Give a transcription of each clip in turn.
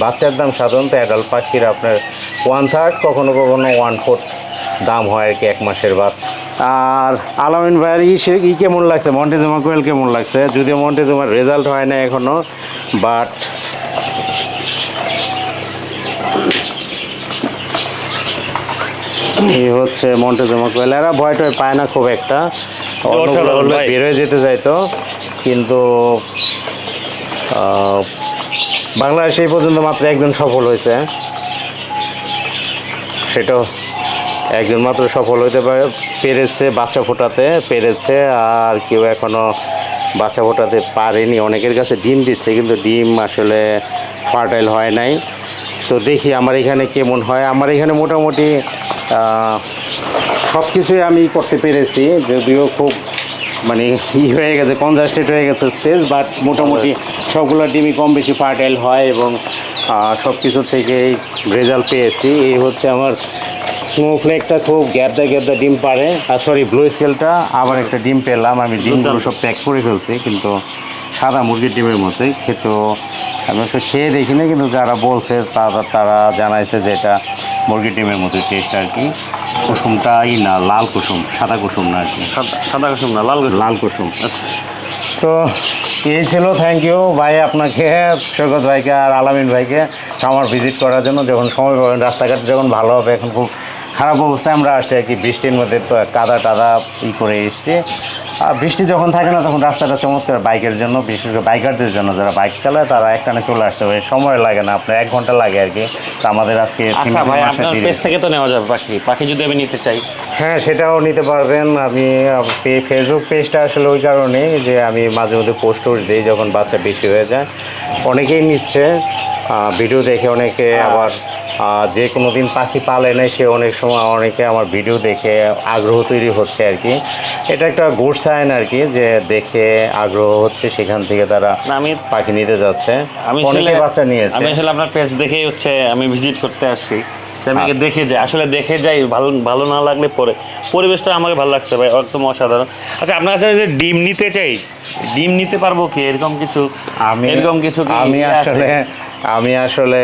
বাচ্চার দাম সাধারণত অ্যাডাল্ট পাখির আপনার ওয়ান থার্ড কখনো কখনো ওয়ান ফোর্থ দাম হয় আর কি এক মাসের বাচ্চা আর আলামিন ভাইয়ের ই সে- ই কেমন লাগছে? মন্টেজমা কোয়েল কেমন লাগছে? যদিও মন্টেজমার রেজাল্ট হয় না এখনও বাট এই হচ্ছে মন্টেজমা কোয়েল এরা ভয় টয় পায় না খুব একটা। অন্যগুলো অসাধারণ হলে ভাই। বের হয়ে যেতে চাইতো। কিন্তু বাংলাদেশে এই পর্যন্ত মাত্র একজন সফল হয়েছে। সেটাও একজন মাত্র সফল হতে পারে। পেরেছে, বাচ্চা ফোটাতে পেরেছে, আর কেউ এখনও বাচ্চা ফোটাতে পারেনি। অনেকের কাছে ডিম দিচ্ছে, কিন্তু ডিম আসলে ফার্টাইল হয় নাই। তো দেখি আমার এখানে কেমন হয়। আমার এখানে মোটামুটি সব কিছুই আমি করতে পেরেছি, যদিও খুব মানে ই হয়ে গেছে কনজাস্টেড হয়ে গেছে স্পেস বাট মোটামুটি সবগুলো ডিমই কম বেশি ফার্টাইল হয় এবং সব কিছু থেকেই রেজাল্ট পেয়েছি। এই হচ্ছে আমার স্নোফ্লেকটা খুব গ্যাপদা গ্যাপদা ডিম পারে আর সরি ব্লু স্কেলটা আবার একটা ডিম পেলাম। আমি ডিমগুলো সব প্যাক করে ফেলছি কিন্তু সাদা মুরগির ডিমের মতোই খেতেও আমি অবশ্য খেয়ে দেখি না কিন্তু যারা বলছে তারা তারা জানাইছে যে এটা মুরগির ডিমের মতো টেস্ট আর কি। কুসুমটাই না লাল কুসুম সাদা কুসুম না আর কি। সাদা- সাদা কুসুম না লাল কুসুম। লাল কুসুম। তো এই ছিল থ্যাংক ইউ ভাই আপনাকে সৈকত ভাইকে আর আলামিন ভাইকে আমার ভিজিট করার জন্য যখন সময় পাবেন রাস্তাঘাট যখন ভালো হবে এখন খুব খারাপ অবস্থায় আমরা আসছি আর কি বৃষ্টির মধ্যে কাদা টাদা ই করে এসছি। আর বৃষ্টি যখন থাকে না তখন রাস্তাটা চমৎকার বাইকের জন্য বিশেষ করে বাইকারদের জন্য যারা বাইক চালায় তারা একটানে চলে আসতে হবে সময় লাগে না আপনার এক ঘণ্টা লাগে আর কি। তো আমাদের আজকে আচ্ছা ভাই আপনার পেজ থেকে তো নেওয়া যাবে পাখি। পাখি যদি আমি নিতে চাই। হ্যাঁ সেটাও নিতে পারবেন। আমি ফেসবুক পেজটা আসলে ওই কারণে যে আমি মাঝে মধ্যে পোস্ট টোস্ট দিই যখন বাচ্চা বেশি হয়ে যায়। অনেকেই নিচ্ছে ভিডিও দেখে অনেকে আবার আহ, যে কোনো দিন পাখি পালে নাই সে অনেক সময় অনেকে আমার ভিডিও দেখে আগ্রহ তৈরি হচ্ছে আর কি। এটা একটা গুড সাইন আর কি যে দেখে আগ্রহ হচ্ছে সেখান থেকে তারা আমি পাখি নিতে যাচ্ছে। আমি অনেকে বাচ্চা নিয়েছে। আমি আসলে আপনার পেজ দেখেই হচ্ছে আমি ভিজিট করতে আসছি। তো আমি আগে আচ্ছা। দেখে যাই আসলে দেখে যাই ভালো ভালো না লাগলে পরে। পরিবেশটা আমাকে ভালো লাগছে ভাই একদম অসাধারণ। আচ্ছা আপনার কাছে যে ডিম নিতে চাই ডিম নিতে পারব কি? এরকম কিছু আমি এরকম কিছু আমি আসলে আমি আসলে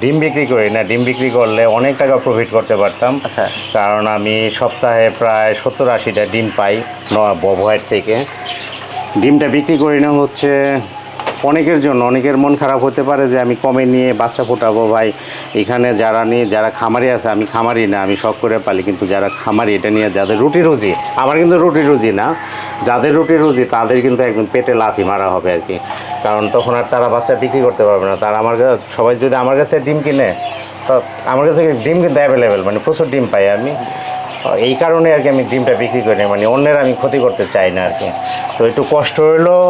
ডিম বিক্রি করি না। ডিম বিক্রি করলে অনেক টাকা প্রফিট করতে পারতাম। আচ্ছা। কারণ আমি সপ্তাহে প্রায় সত্তর আশিটা ডিম পাই ববহাইট থেকে। ডিমটা বিক্রি করি না হচ্ছে অনেকের জন্য। অনেকের মন খারাপ হতে পারে যে আমি কমে নিয়ে বাচ্চা ফোটাবো। ভাই এখানে যারা নিয়ে যারা খামারি আছে আমি খামারি না আমি শখ করে পালি। কিন্তু যারা খামারি এটা নিয়ে যাদের রুটি রুজি আমার কিন্তু রুটি রুজি না। যাদের রুটি রুজি তাদের কিন্তু একদম পেটে লাথি মারা হবে আর কি। কারণ তখন আর তারা বাচ্চা বিক্রি করতে পারবে না। তারা আমার কাছে, সবাই যদি আমার কাছে ডিম কিনে, তো আমার কাছে ডিম কিন্তু অ্যাভেলেবেল মানে প্রচুর ডিম পাই আমি। এই কারণে আর কি আমি ডিমটা বিক্রি করি মানে অন্যের আমি ক্ষতি করতে চাই না আর কি। তো একটু কষ্ট হইলেও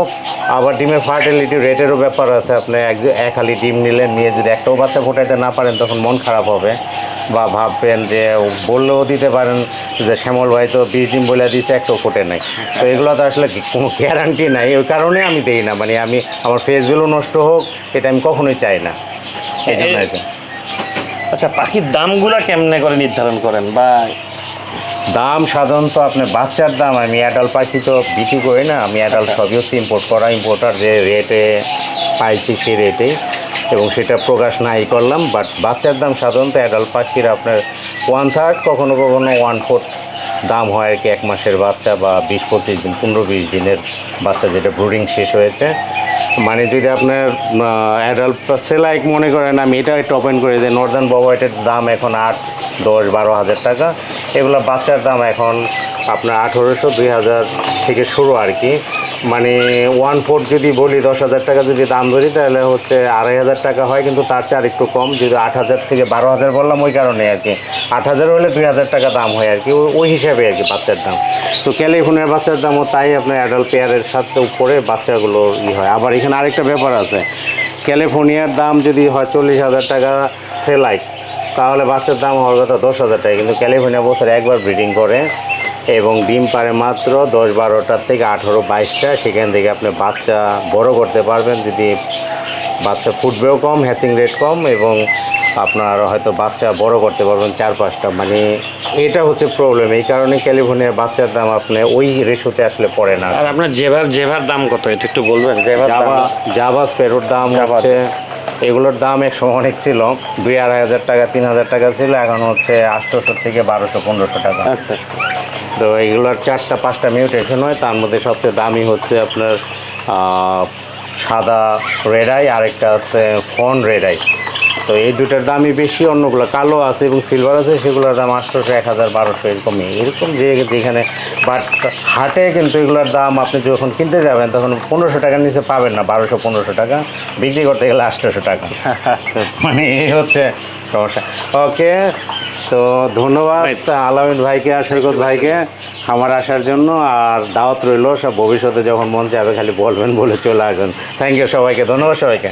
আবার ডিমের ফার্টিলিটি রেটেরও ব্যাপার আছে। আপনি এক এক হালি ডিম নিলেন, নিয়ে যদি একটাও বাচ্চা ফোটাইতে না পারেন, তখন মন খারাপ হবে। বা ভাববেন যে বললেও দিতে পারেন যে, শ্যামল ভাই তো বিশ ডিম বলে দিয়েছে একটাও ফোটে নাই। তো এগুলো তো আসলে কোনো গ্যারান্টি নাই। ওই কারণে আমি দেই না। মানে আমি আমার ফেসগুলো নষ্ট হোক, এটা আমি কখনোই চাই না। এই জন্য। আচ্ছা পাখির দামগুলো কেমনে করে নির্ধারণ করেন? বা দাম সাধারণত আপনার বাচ্চার দাম আমি অ্যাডাল্ট পাখি তো বিক্রি করি না আমি অ্যাডাল্ট সবই হচ্ছে ইম্পোর্ট করা ইম্পোর্টার যে রেটে পাইছি সেই রেটে এবং সেটা প্রকাশ নাই করলাম বাট বাচ্চার দাম সাধারণত অ্যাডাল্ট পাখির আপনার ওয়ান থার্ড কখনো কখনো ওয়ান ফোর্থ দাম হয় আর কি এক মাসের বাচ্চা বা বিশ পঁচিশ দিন পনেরো বিশ দিনের বাচ্চা যেটা ব্রুডিং শেষ হয়েছে। মানে যদি আপনার অ্যাডাল্ট সেলাইক মনে করেন আমি এটা একটু ওপেন করে যে নর্দার্ন ববাইটের দাম এখন আট দশ বারো হাজার টাকা। এগুলো বাচ্চার দাম এখন আপনার আঠেরোশো, দুই হাজার থেকে শুরু আর কি। মানে ওয়ান ফোর্থ যদি বলি, দশ হাজার টাকা যদি দাম ধরি, তাহলে হচ্ছে আড়াই হাজার টাকা হয়, কিন্তু তার চেয়ে আর একটু কম। যদি আট হাজার থেকে বারো হাজার বললাম, ওই কারণে আর কি। আট হাজার হলে দুই হাজার টাকা দাম হয় আর কি ওই- ওই হিসাবে আর কি বাচ্চার দাম। তো ক্যালিফোর্নিয়ার বাচ্চার দামও তাই, আপনার অ্যাডাল্ট পেয়ারের সাথে উপরে বাচ্চাগুলো ই হয়। আবার এখানে আরেকটা ব্যাপার আছে। ক্যালিফোর্নিয়ার দাম যদি হয় চল্লিশ হাজার টাকা সেলাই তাহলে বাচ্চার দাম হওয়ার কথা দশ হাজার টাকা কিন্তু ক্যালিফোর্নিয়া বছর একবার ব্রিডিং করে এবং ডিম পারে মাত্র দশ বারোটার থেকে আঠেরো বাইশটা সেখান থেকে আপনি বাচ্চা বড় করতে পারবেন। যদি বাচ্চা ফুটবেও কম হ্যাচিং রেট কম এবং আপনার হয়তো বাচ্চা বড় করতে পারবেন চার পাঁচটা মানে এটা হচ্ছে প্রবলেম এই কারণে ক্যালিফোর্নিয়ার বাচ্চার দাম আপনি ওই রেশোতে আসলে পড়ে না। আর আপনার জেভার জেভার দাম কত? এটা একটু বলবেন? জেভার জাভা জাভা স্পেরোর দাম হচ্ছে এগুলোর দাম এক সময় অনেক ছিল। দুই আড়াই হাজার টাকা তিন হাজার টাকা ছিল এখন হচ্ছে আটশোশো থেকে বারোশো পনেরোশো টাকা। আচ্ছা তো এগুলোর চারটা পাঁচটা মিউটেশন হয় তার মধ্যে সবচেয়ে দামি হচ্ছে আপনার সাদা রেডাই আরেকটা হচ্ছে ফন রেডাই তো এই দুটার দামই বেশি অন্যগুলো কালো আছে এবং সিলভার আছে সেগুলোর দাম আটশোশো এক হাজার বারোশো এরকমই। এরকম যে যেখানে বাট হাটে কিন্তু এগুলোর দাম আপনি যখন কিনতে যাবেন তখন পনেরোশো টাকার নিচে পাবেন না বারোশো পনেরোশো টাকা। বিক্রি করতে গেলে আটশোশো টাকা। মানে এই হচ্ছে সমস্যা। ওকে তো ধন্যবাদ আলামিন ভাইকে আর সৈকত ভাইকে আমার আসার জন্য। আর দাওয়াত রইল সব ভবিষ্যতে যখন মন চাবে খালি বলবেন বলে চলে আসবেন। থ্যাংক ইউ সবাইকে ধন্যবাদ সবাইকে।